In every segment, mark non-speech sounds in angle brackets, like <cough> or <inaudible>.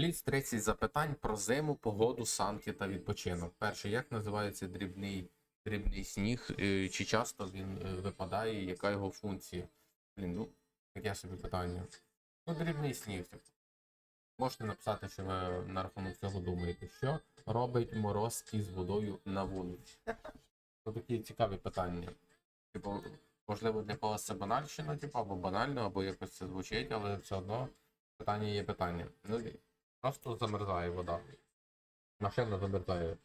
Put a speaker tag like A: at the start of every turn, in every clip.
A: Пліс 30 запитань про зиму, погоду, санки та відпочинок. Перше, як називається дрібний, дрібний сніг? Е, Чи часто він е, випадає? Яка його функція? Блін, ну, таке собі питання. Ну, дрібний сніг. Можете написати, що ви на рахунок цього думаєте. Що робить мороз із водою на вулиці? Це такі цікаві питання. Типу, можливо, для когось це банальщина, типу, або банально, або якось це звучить, але все одно питання є питання. Ну, просто замерзає вода. Машина замерзає.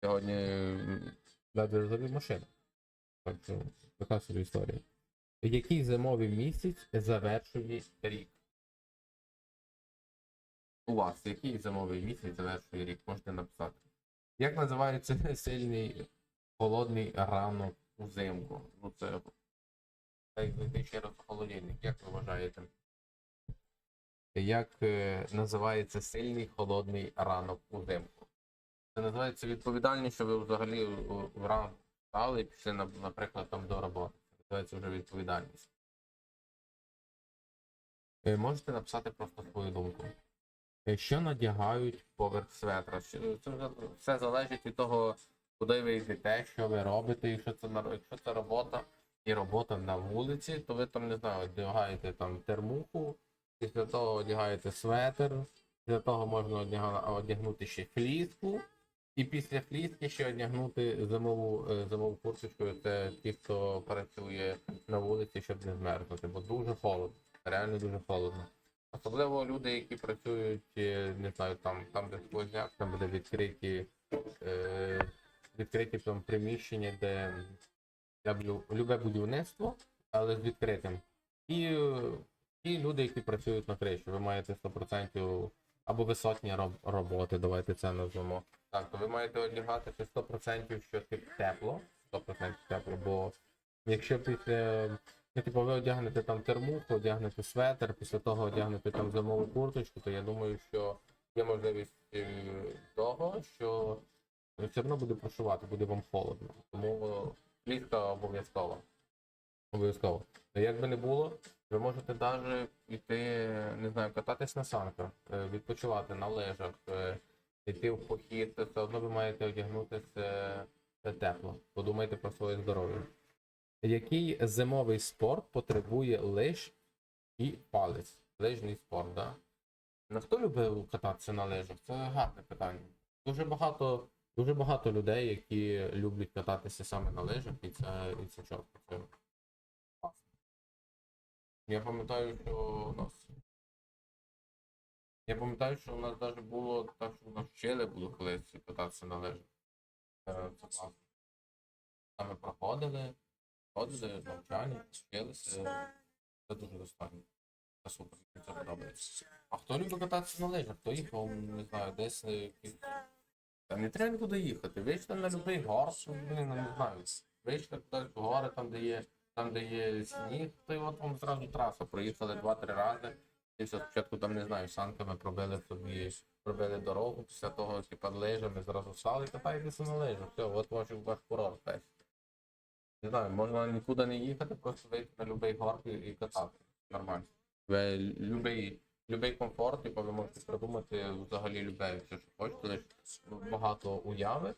A: Сьогодні ледве завів машину. Так така собі історія. Який зимовий місяць завершує рік? У вас який зимовий місяць завершує рік? Можете написати. Як називається <laughs> сильний холодний ранок узимку? Ну це та й ще раз холодильник, як ви вважаєте? Як е, називається сильний холодний ранок узимку? Це називається відповідальність, що ви взагалі у- вранку встали і пішли, наприклад, там до роботи. Це називається вже відповідальність. Е, Можете написати просто свою думку. Е, Що надягають поверх светра? Це все залежить від того, куди ви йдете, що ви робите, якщо це якщо це робота і робота на вулиці, то ви там не знаю, одягаєте там термуху, після того одягаєте светр, після того можна одягнути ще фліску, і після фліски ще одягнути зимову е, зимову курточку. Це ті, хто працює на вулиці, щоб не змерзнути, бо дуже холодно, реально дуже холодно. Особливо люди, які працюють, е, не знаю, там, там де сквозняк, там буде відкриті, е, відкриті там приміщення, де я люблю любе будівництво, але з відкритим. І, е, і люди, які працюють на криші, ви маєте 100% або висотні роб- роботи, давайте це назвемо. Так, то ви маєте одягатися 100%, що тип тепло, 100% тепло, бо якщо після Ну, типу, ви одягнете там термуху, одягнете светр, після того одягнете там зимову курточку, то я думаю, що є можливість е, того, що все одно буде прошувати, буде вам холодно. Тому плітка обов'язково. Обов'язково. Як би не було, ви можете навіть йти, не знаю, кататись на санках, е, відпочивати на лежах, е, йти в похід, все одно ви маєте одягнутися е, тепло. Подумайте про своє здоров'я. Який зимовий спорт потребує лиж і палець? Лижний спорт, да? На хто любить кататися на лижах? Це гарне питання. Дуже багато, дуже багато людей, які люблять кататися саме на лижах, і це, і це чітко. Я пам'ятаю, що у нас. Я пам'ятаю, що у нас навіть було так, що нас вчили було колись кататися на лижах. Це, це класно. Саме проходили. Ходили, навчання, вчилися. Це дуже достатньо. Це супер, це подобається. А хто любить кататися на лижах? Хто їхав, не знаю, десь на якісь. Та не треба нікуди їхати. Вийшли на будь-який гор, блін, ну, не знаю. Вийшли кудись в гори, там, де є, там, де є сніг, то й от вам зразу траса. Проїхали два-три рази. І все спочатку там, не знаю, санками пробили собі, пробили дорогу, після того, типа, лижами зразу встали і катаєтеся на лижах. Все, от ваш ваш курорт весь. Не знаю, можна нікуди не їхати, просто вийти на будь-який горк і, катати. Нормально. Любий, любий комфорт, типу, ви можете придумати взагалі любе, все, що хочете, лише багато уяви.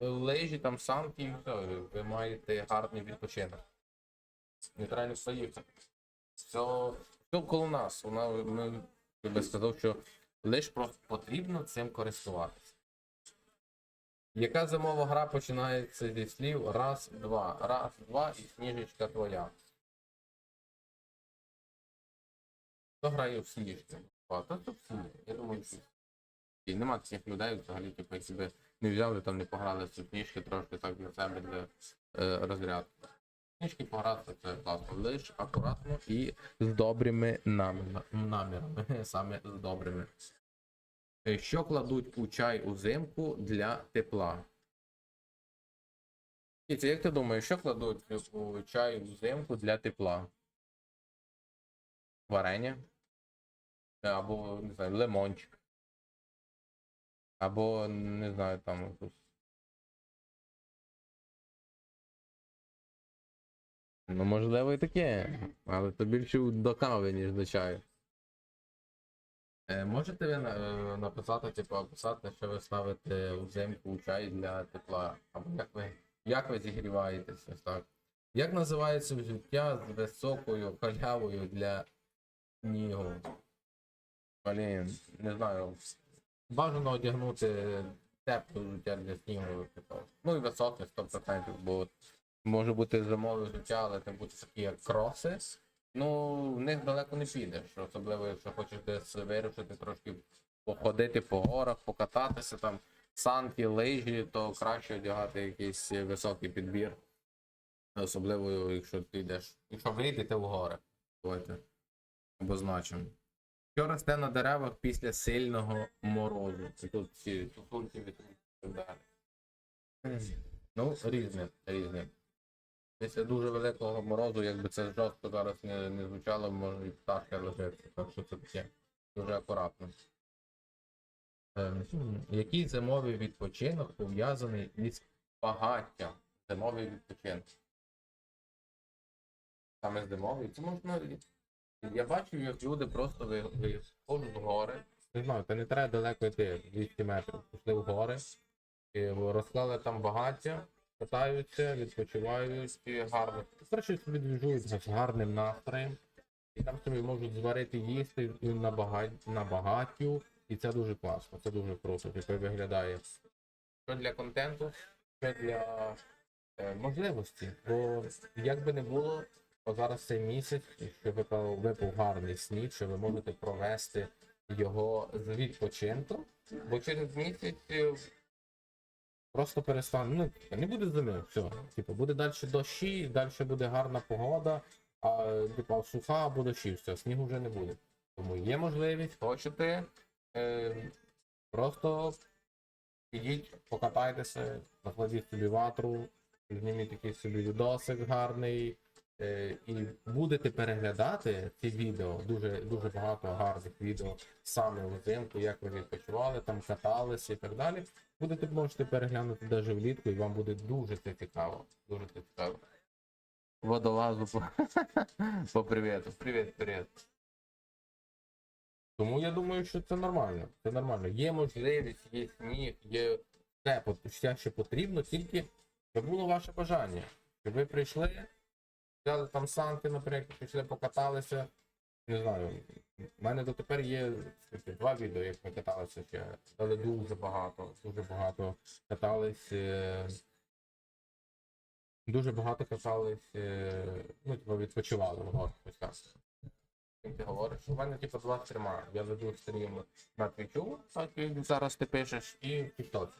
A: Лежі, там санки і все, ви маєте гарний відпочинок. Не треба не. Все, все коло нас. Вона, ми, я би сказав, що лише потрібно цим користуватися. Яка зимова гра починається зі слів раз, два. Раз, два і сніжечка твоя. Хто грає в сніжки? А, то це всі. Я думаю, що всі. Нема таких людей взагалі, типу, які би не взяли там, не пограли в сніжки трошки так для себе для е, розрядки. Сніжки пограти це класно. Лиш акуратно і з добрими намірами. намірами. <laughs> Саме з добрими. Е, Що кладуть у чай узимку для тепла? Кіця, як ти думаєш, що кладуть у чай взимку для тепла? Варення? Або, не знаю, лимончик. Або, не знаю, там якусь. Ну, можливо, і таке. Але то більше до кави, ніж до чаю. Е, Можете ви е, написати, типу, описати, що ви ставите взимку у чай для тепла? Або як ви, як ви зігріваєтесь? Так. Як називається взуття з високою халявою для снігу? Блін, не знаю. Бажано одягнути тепле взуття для снігу. Типу. Ну і високе 100%, бо може бути зимове взуття, але це будуть такі як кроси. Ну, в них далеко не підеш, особливо якщо хочеш десь вирушити, трошки походити по горах, покататися там, санки, лижі, то краще одягати якийсь високий підбір. Особливо, якщо ти йдеш. Якщо ви йдете в гори. Давайте обозначимо. Що росте на деревах після сильного морозу? Це тут ці сосульки від і так далі. Ну, різне, різне. Після дуже великого морозу, якби це жорстко зараз не, не звучало, може і пташка лежить. Так що це таке. Дуже акуратно. Ем, Який зимовий відпочинок пов'язаний із багаттям? Зимовий відпочинок. Саме зимовий. Це можна. Я бачив, як люди просто ви- виходять в гори. Не знаю, та не треба далеко йти, 200 метрів. Пішли в гори, і розклали там багаття, катаються, відпочивають гарно. Коротше, собі двіжують з гарним настроєм. І там собі можуть зварити їсти на, бага... на багаттю. І це дуже класно, це дуже круто, типу виглядає. Що для контенту, що для е, можливості. Бо як би не було, то зараз цей місяць, що випав, випав гарний сніг, що ви можете провести його з відпочинком, бо через місяць е, просто перестане. Ну, типу, не буде зими, все. Типу, буде далі дощі, далі буде гарна погода, а типу, суха або дощі, все, снігу вже не буде. Тому є можливість, хочете. Е, просто ідіть, покатайтеся, накладіть собі ватру, зніміть такий собі відосик гарний. Е, і будете переглядати ці відео, дуже дуже багато гарних відео саме взимку, як ви відпочивали, там каталися і так далі. Будете можете переглянути навіть влітку, і вам буде дуже це цікаво. Дуже це цікаво. Водолазу по, <laughs> по привіту. Привіт, привіт. Тому я думаю, що це нормально. Це нормально. Є можливість, є сніг, є все, що потрібно, тільки щоб було ваше бажання. Щоб ви прийшли, взяли там санки, наприклад, пішли покаталися. Не знаю. У мене дотепер є скільки, два відео, як ми каталися ще. Але дуже багато, дуже багато катались. е, Дуже багато катались, е, ну, типу, відпочивали в горах, ось так. Ти говориш, у мене типу два стріма. Я веду стрім на твічу, так як зараз ти пишеш, і в Тіктоці.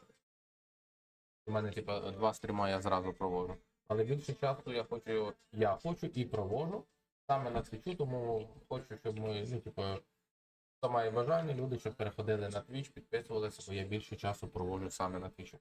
A: У мене, типу, два стріма я зразу проводжу. Але більше часу я хочу, я хочу і провожу саме на твічу, тому хочу, щоб ми, ну, типу, хто має бажання, люди, щоб переходили на твіч, підписувалися, бо я більше часу проводжу саме на твічу.